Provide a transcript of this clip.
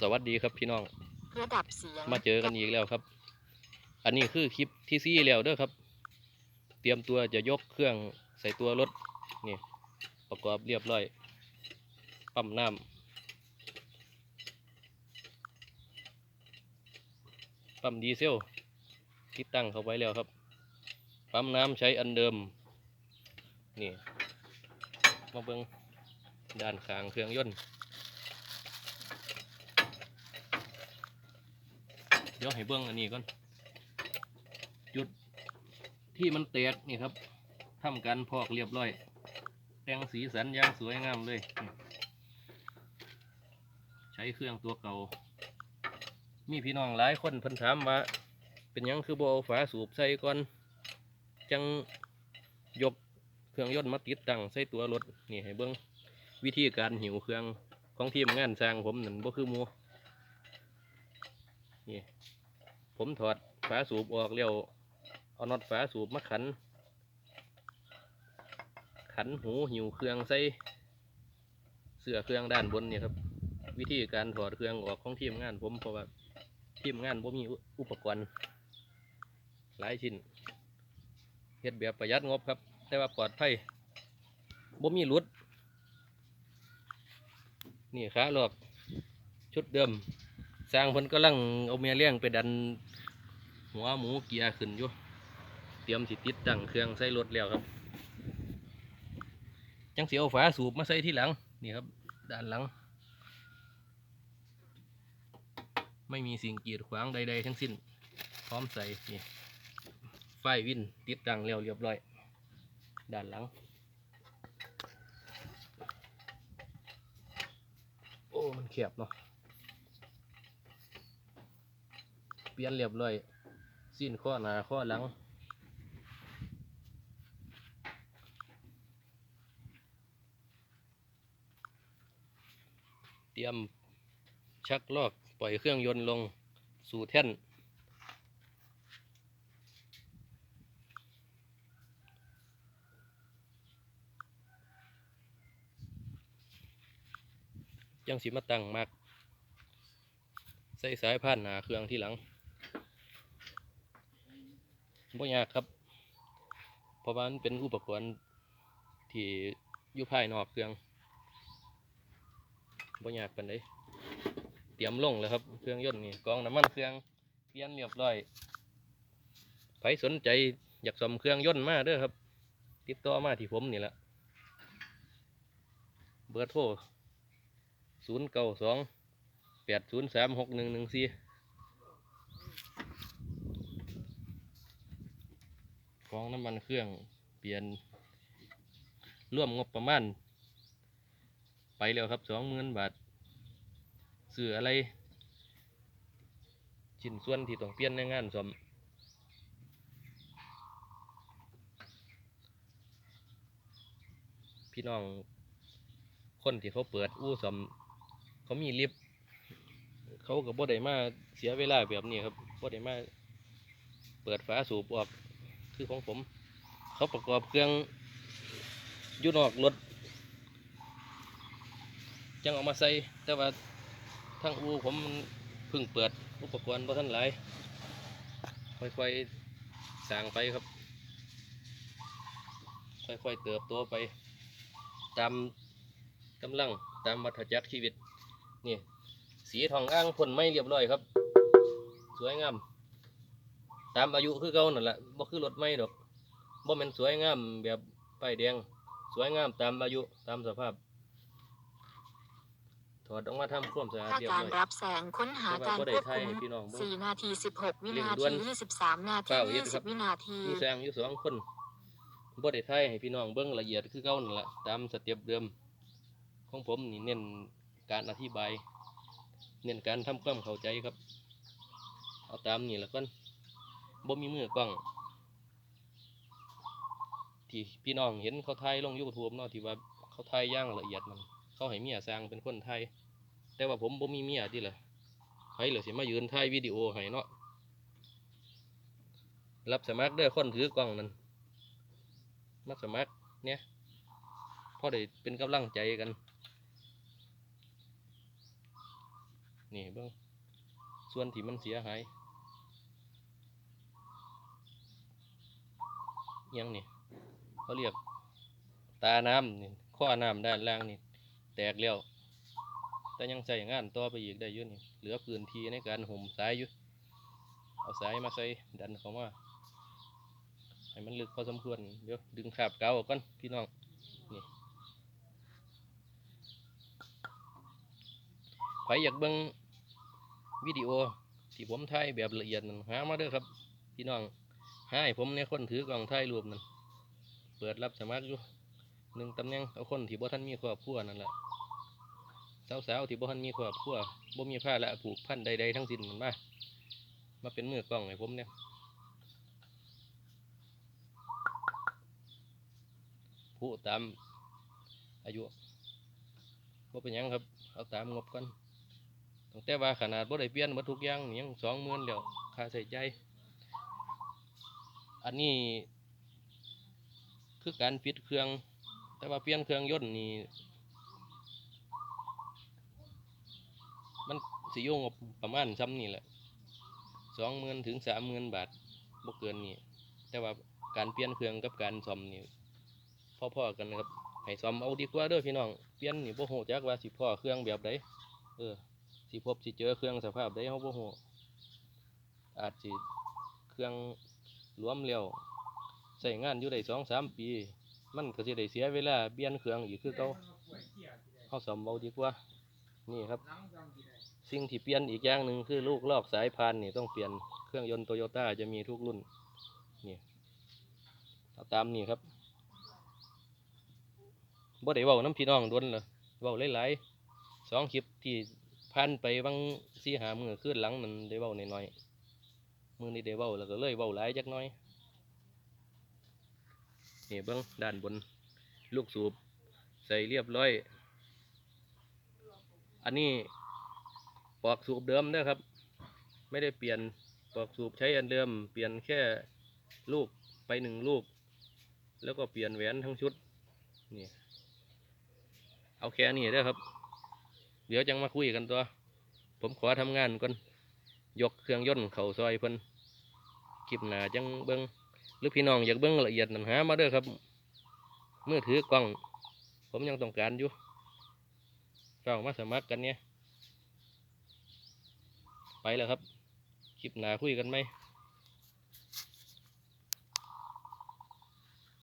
สวัสดีครับพี่น้อง ระดับเสียงมาเจอกันอีกแล้วครับ อันนี้คือคลิปที่ซี่แล้วเด้อครับ เตรียมตัวจะยกเครื่องใส่ตัวรถนี่ประกอบเรียบร้อย ปั๊มน้ำปั๊มดีเซลติดตั้งเข้าไปแล้วครับ ปั๊มน้ำใช้อันเดิม นี่ มาเบิงด้านข้างเครื่องยนต์ เดี๋ยวให้เบิ้งอันนี้ก่อน จุดที่มันแตกนี่ครับทำการพอกเรียบร้อย แต่งสีสันอย่างสวยงามเลย ใช้เครื่องตัวเก่า มีพี่น้องหลายคนเพิ่นถามว่าเป็นยังคือโบเอาฝาสูบใส่ก่อน จังยกเครื่องยนต์มาติดตั้งใส่ตัวรถนี่ให้เบิ้งวิธีการหิวเครื่องของทีมงานสร้างผมนั่นบ่คือมู นี่ ผมถอดฝาสูบออกแล้วเอาน็อตฝาสูบมาขัน ขันหูหิวเครื่องใส่เสื้อเครื่องด้านบนเนี่ยครับ วิธีการถอดเครื่องออกของทีมงานผมเพราะว่าทีมงานผมมีอุปกรณ์ หลายชิ้นเฮ็ดแบบประหยัดงบครับ แต่ว่าปลอดภัยบ่มีหลุด นี่ขาหลอกชุดเดิม สร้างเพิ่นกำลังเอาเมียเลี้ยงไปดัน หัวหมูเกียร์ขึ้นอยู่เตรียมสิติดตั้งเครื่องใส่รถแล้วครับ จังสีเอาฝาสูบมาใส่ที่หลังนี่ครับ ด้านหลัง ไม่มีสิ่งกีดขวางใดๆทั้งสิ้น พร้อมใส่นี่ไฟวินติดตั้งแล้วเรียบร้อย ด้านหลัง โอ้ มันแคบเนาะ เป ลี่ยนเรียบร้อยสิ้นข้อหน้าข้อหลัง เตรียมชักลอกปล่อยเครื่องยนต์ลงสู่แท่นจังสิมาตั้งมากใส่สายผ่านหนาเครื่องที่หลัง บ่ยากครับ เพราะว่ามันเป็นอุปกรณ์ที่อยู่ภายนอกเครื่องบ่ยากปานใดเตรียมลงแล้วครับ เครื่องยนต์นี่กองน้ำมันเครื่องเปลี่ยนเรียบร้อยใครสนใจอยากซ่อมเครื่องยนต์มาเด้อครับ ติดต่อมาที่ผมนี่แหละเบอร์โทรศูนย์เก้าสองแปดศูนย์สามหกหนึ่งหนึ่งสี่ กองน้ำมันเครื่องเปลี่ยนร่วมงบประมาณ ไปแล้วครับสองหมื่นบาทเสืออะไรชิ้นส่วนที่ต้องเปลี่ยนในงานสมพี่น้องคนที่เขาเปิดอู้สมเขามีลิฟต์เขากับบ่ได้มาเสียเวลาแบบนี้ครับบ่ได้มาเปิดฝาสูบออก คือของผม เขาประกอบเครื่องยุ่นอกรถจังเอามาใส่แต่ว่าทางอูผมเพิ่งเปิดอุปกรณ์บ่ทันหลายค่อยๆสร้างไปครับ ค่อยๆเติบโตไป ตามกำลังตามวัฏจักรชีวิตนี่สีทองอ่างพ่นไม่เรียบร้อยครับ สวยงาม ตามอายุคือเก่านั่นแหละบ่คือรถไม่ดอกบ่แม่นสวยงามแบบป้ายแดง สวยงามตามอายุตามสภาพถอดออกมาทำความสะอาดถ้าเรียบการร้อยรับแสงค้นหาแต่การว่าบ่ได้ควบถ่ายคุมให้พี่น้องเบิ่ง4นาที 16 วิเร่งนาด่วทีน23 นาทีเฝ้าเฮ็ดครับ 20 วินาที มีแซงอยู่สองคนบ่ได้ไทยให้พี่น้องเบิ่งละเอียดคือเก่านั่นแหละตามสเต็ปเดิม ของผมนี่เน้นการอธิบาย เน้นการทำความเข้าใจครับ เอาตามนี่แหละก่อน บ่มีมือกล้อง ที่พี่น้องเห็นเขาถ่ายลงยูทูบเนาะที่ว่าเขาถ่ายย่างละเอียดมัน เขาให้เมียสร้างเป็นคนไทย แต่ว่าผมบ่มีเมียที่ละใครเหลือสิมายืนถ่ายวิดีโอให้เนาะรับสมัครเด้อคนถือกล้องนั่นมาสมัครเนี่ยพอได้เป็นกำลังใจกัน นี่เบิ่งส่วนที่มันเสียหายอิห ยังนี่เขาเรียกตาน้ำนี่ข้อน้ำด้านล่างนี่ แตกแล้วแต่ยังใส่งานต่อไปอีกได้ยู่นี่เหลือพื้นที่ในการห่มสายอยู่เอาสายมาใส่ดันเขามาให้มันลึกพอสมควรเดี๋ยวดึงขาบเกาออกก่อนพี่น้องนี่ใครอยากเบิ่งวิดีโอที่ผมถ่ายแบบละเอียดหามาเด้อครับ พี่น้อง ให้ผมเนี่ยคนถือกล่องถ่ายรูปนั่นเปิดรับสมัครอยู่หนึ่งตำแหน่งเอาคนที่บ่ทันมีครอบครัวนั่นแหละสาวๆที่บ่ทันมีครอบครัวบ่มีผ้าและผูกพันใดๆทั้งสิ้นมันมามาเป็นมือกล้องให้ผมเนี่ยผู้ตามอายุบ่เป็นยังครับ เอาตามงบก่อนตั้งแต่ว่าขนาดบ่ได้เปลี่ยนมดทุกอย่างยังสองหมื่นแล้วค่าใช้จ่าย อันนี้ คือการปิดเครื่อง แต่ว่าเปลี่ยนเครื่องยนต์นี่มันสิโยงบประมาณซ้ำนี่แหละสองหมื่นถึงสามหมื่นบาทบ่เกินนี่แต่ว่าการเปลี่ยนเครื่องกับการซ่อมนี่พ่อๆกันนะครับให้ซ่อมเอาดีกว่าเด้อพี่น้องเปลี่ยนนี่บ่ฮู้จักว่าสิพ่อเครื่องแบบใดเออสิพบสิเจอเครื่องสภาพใดเฮาบ่ฮู้อาจสิเครื่อง รวมแล้วใช้งานอยู่ได้2-3ปี มันก็สิได้เสียเวลาเปลี่ยนเครื่องอีกคือเก่าเฮาซ่อมเอาดีกว่า นี่ครับ สิ่งที่เปลี่ยนอีกอย่างหนึ่งคือลูกลอกสายพานนี่ต้องเปลี่ยนเครื่องยนต์โตโยต้าจะมีทุกรุ่นนี่เอาตามนี่ครับบ่ได้เว้าน้ำพี่น้องโดนเลยเว้าหลายๆสองคลิปที่ผ่านไปบางสี่หามือขึ้นหลังมันได้เว้าน้อยๆ มือนี้ได้เว้าแล้วก็เลยเว้าหลายจักน้อยนี่เบิ้งด้านบนลูกสูบใส่เรียบร้อย อันนี้ปอกสูบเดิมเด้อครับ ไม่ได้เปลี่ยนปอกสูบใช้อันเดิม เปลี่ยนแค่ลูกไปหนึ่งลูก แล้วก็เปลี่ยนแหวนทั้งชุดนี่เอาแค่นี้เด้ครับ เดี๋ยวจังมาคุยกันตัว ผมขอทำงานก่อนยกเครื่องยนต์เข่าซอยเพิ่น คลิปหนาจังเบิงหรือพี่น้องอยากเบิงละเอียดนั่นหามาเด้อครับมือถือกล้อง ผมยังต้องการอยู่เรามาสมัครกันเนี่ยไปแล้วครับคลิปหนาคุยกันไหม